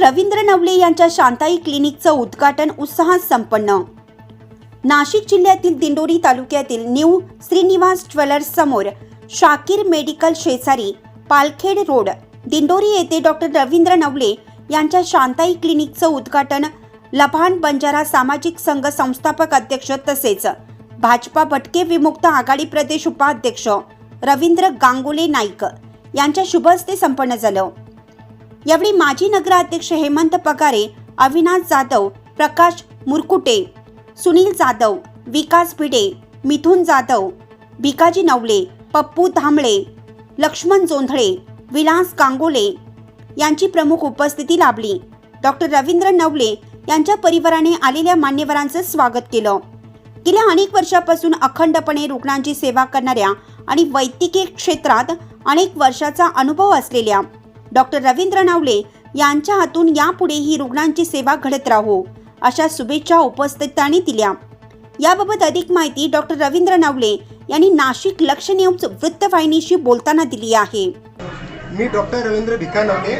रवींद्र नवले यांच्या शांताई क्लिनिकचं उद्घाटन उत्साहात संपन्न. नाशिक जिल्ह्यातील दिंडोरी तालुक्यातील न्यू श्रीनिवास ज्वेलर्स समोर शाकीर मेडिकल शेजारी पालखेड रोड दिंडोरी येथे डॉक्टर रवींद्र नवले यांच्या शांताई क्लिनिकचं उद्घाटन लभान बंजारा सामाजिक संघ संस्थापक अध्यक्ष तसेच भाजपा भटके विमुक्त आघाडी प्रदेश उपाध्यक्ष रवींद्र गांगुले नाईक यांच्या शुभहस्ते संपन्न झालं. यावेळी माजी नगराध्यक्ष हेमंत पगारे अविनाश जाधव प्रकाश मुरकुटे सुनील जाधव विकास भिडे मिथुन जाधव भिकाजी नवले पप्पू धांबळे लक्ष्मण जोंधळे विलास गांगोले यांची प्रमुख उपस्थिती लाभली. डॉक्टर रवींद्र नवले यांच्या परिवाराने आलेल्या मान्यवरांचं स्वागत केलं. गेल्या अनेक वर्षापासून अखंडपणे रुग्णांची सेवा करणाऱ्या आणि वैद्यकीय क्षेत्रात अनेक वर्षाचा अनुभव असलेल्या डॉक्टर रवींद्र नावले यांच्या हातून यापुढेही रुग्णांची सेवा घडत राहो अशा शुभेच्छा उपस्थितांनी दिल्या. याबाबत अधिक माहिती डॉक्टर रवींद्र नावले यांनी नाशिक लक्ष वृत्तवाहिनीशी बोलताना दिली आहे. मी डॉक्टर रवींद्र भिकानवले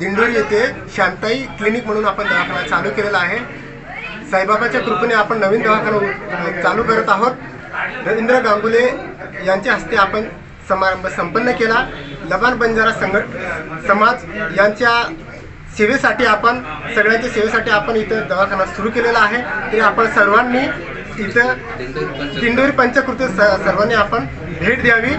दिंडोरी येथे शांताई क्लिनिक म्हणून आपण दवाखाना चालू केलेला आहे. साईबाबाच्या कृपेने आपण नवीन दवाखाना चालू करत आहोत. रवींद्र गांगुले यांच्या हस्ते आपण समारंभ संपन्न केला. लबान बंजारा संघट समाज यांच्या सेवेसाठी आपण सगळ्यांच्या सेवेसाठी आपण इथं दवाखाना सुरू केलेला आहे. ते आपण सर्वांनी इथं दिंडोरी पंचकृती स- सर्वांनी आपण भेट द्यावी.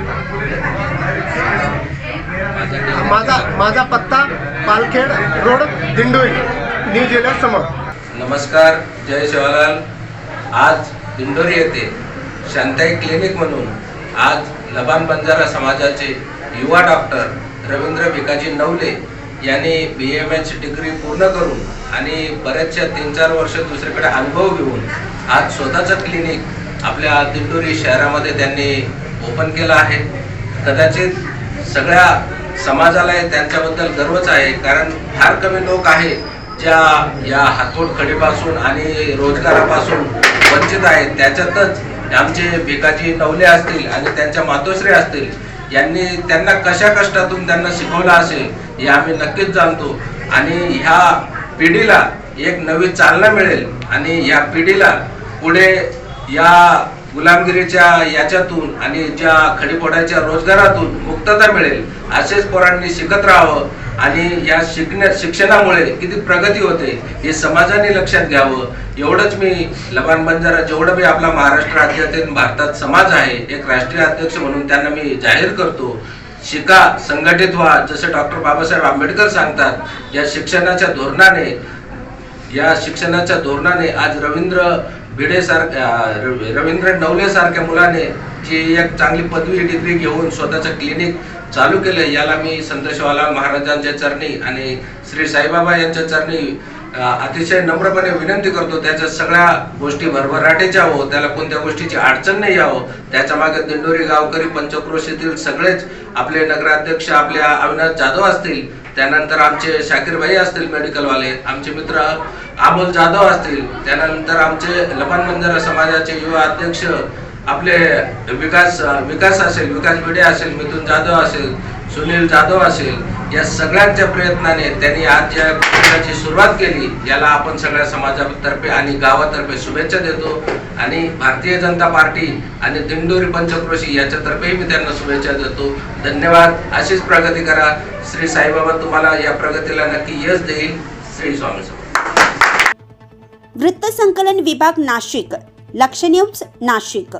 माझा माझा पत्ता Palkhed road Dindori new jeweller समोर. नमस्कार जय शिवालाल आज दिंडोरी येथे शांताई क्लिनिक म्हणून आज लबान बंजारा समाजाचे युवा डॉक्टर रवींद्र भिकाजी नवले यांनी बी एम एच डिग्री पूर्ण करून आणि बऱ्याचशा तीन चार वर्ष दुसरीकडे अनुभव घेऊन आज स्वतःचं क्लिनिक आपल्या दिंडोरी शहरामध्ये त्यांनी ओपन केलं आहे. कदाचित सगळ्या समाजाला त्यांच्याबद्दल गर्वच आहे कारण फार कमी लोक आहे ज्या या हातोड खडीपासून आणि रोजगारापासून वंचित आहेत. त्याच्यातच आमचे भिकाजी नवले असतील आणि त्यांच्या मातोश्री असतील यांनी त्यांना कशा कष्टातून त्यांना शिकवलं असेल हे आम्ही नक्कीच जाणतो. आणि ह्या पिढीला एक नवी चालना मिळेल आणि या पिढीला पुढे या गुलामगिरीच्या याच्यातून आणि ज्या खडीपोडाच्या रोजगारातून मुक्तता मिळेल असेच पोरांनी शिकत राहावं. आणि या शिकण्या शिक्षणामुळे किती प्रगती होते हे समाजाने लक्षात घ्यावं. एवढंच मी लबान बंजारा जेवढं मी आपला महाराष्ट्र राज्यातील भारतात समाज आहे एक राष्ट्रीय अध्यक्ष म्हणून त्यांना मी जाहीर करतो. शिका संघटित व्हा. जसं डॉक्टर बाबासाहेब आंबेडकर सांगतात या शिक्षणाच्या धोरणाने या शिक्षणाच्या धोरणाने आज रवींद्र भिडेसारख्या रवींद्र नवले सारख्या मुलाने जी एक चांगली पदवी डिग्री घेऊन स्वतःचं क्लिनिक चालू केलं याला मी संत महाराजांच्या चरणी आणि श्री साईबाबा यांच्या चरणी अतिशय नम्रपणे विनंती करतो त्याच्या सगळ्या गोष्टी भरभराटीच्या हो त्याला कोणत्या गोष्टीची अडचण नाही यावं. त्याच्यामागे दिंडोरी गावकरी पंचक्रोशीतील सगळेच आपले नगराध्यक्ष आपल्या अविनाश जाधव असतील त्यानंतर आमचे शाकीरभाई असतील मेडिकलवाले आमचे मित्र अमोल जाधव असतील त्यानंतर आमचे लपन मंजर समाजाचे युवा अध्यक्ष आपले विकास विकास असेल विकास भिडे असेल मिथुन जाधव असेल सुनील जाधव असेल या सगळ्यांच्या प्रयत्नाने त्यांनी आज ज्या कुटुंबाची सुरुवात केली याला आपण सगळ्या समाजातर्फे आणि गावातर्फे शुभेच्छा देतो. आणि भारतीय जनता पार्टी आणि दिंडोरी पंचक्रोशी याच्यातर्फेही मी त्यांना शुभेच्छा देतो. धन्यवाद. अशीच प्रगती करा. श्री साईबाबा तुम्हाला या प्रगतीला नक्की यश देईल. श्री स्वामी समर्थ. वृत्तसंकलन विभाग नाशिक. लक्ष न्यूज नाशिक.